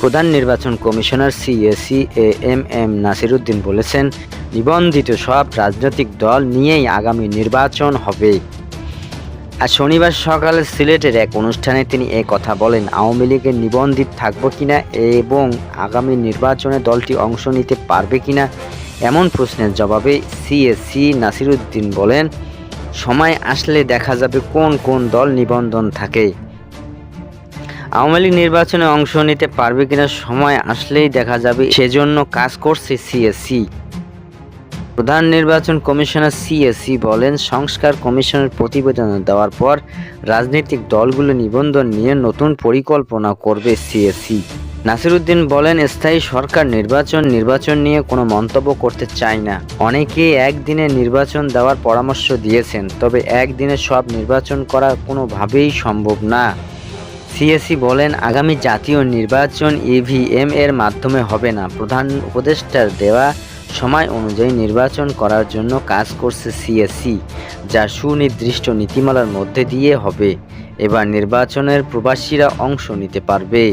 প্রধান নির্বাচন commissioner CAC A M M Nasiruddin বলেছেন, নিবন্ধিত সব রাজনৈতিক দল নিয়েই আগামী নির্বাচন হবে। আর শনিবার সকালে সিলেটের এক অনুষ্ঠানে তিনি এ কথা বলেন, আওয়ামী লীগের নিবন্ধিত থাকব কিনা এবং আগামী নির্বাচনে দলটি অংশ নিতে পারবে কিনা এমন প্রশ্নের জবাবে সিএসসি নাসিরুদ্দিন বলেন, সময় আসলে দেখা যাবে কোন কোন দল নিবন্ধন থাকে। আওয়ামী লীগ নির্বাচনে অংশ নিতে পারবে কিনা সময় আসলেই দেখা যাবে, সেজন্য কাজ করছে সিএসসি প্রধান নির্বাচন কমিশনার সিএসসি বলেন, সংস্কার কমিশনের প্রতিবেদন দেওয়ার পর রাজনৈতিক দলগুলো নিবন্ধন নিয়ে নতুন পরিকল্পনা করবে সিএসসি নাসিরুদ্দিন বলেন, স্থায়ী সরকার নির্বাচন নির্বাচন নিয়ে কোনো মন্তব্য করতে চায় না। অনেকে একদিনে নির্বাচন দেওয়ার পরামর্শ দিয়েছেন, তবে একদিনে সব নির্বাচন করা কোনোভাবেই সম্ভব না। সিএসি বলেন, আগামী জাতীয় নির্বাচন ইভিএম এর মাধ্যমে হবে না। প্রধান উপদেষ্টার দেওয়া সময় অনুযায়ী নির্বাচন করার জন্য কাজ করছে সিএসি যা সুনির্দিষ্ট নীতিমালার মধ্যে দিয়ে হবে। এবার নির্বাচনের প্রবাসীরা অংশ নিতে পারবে।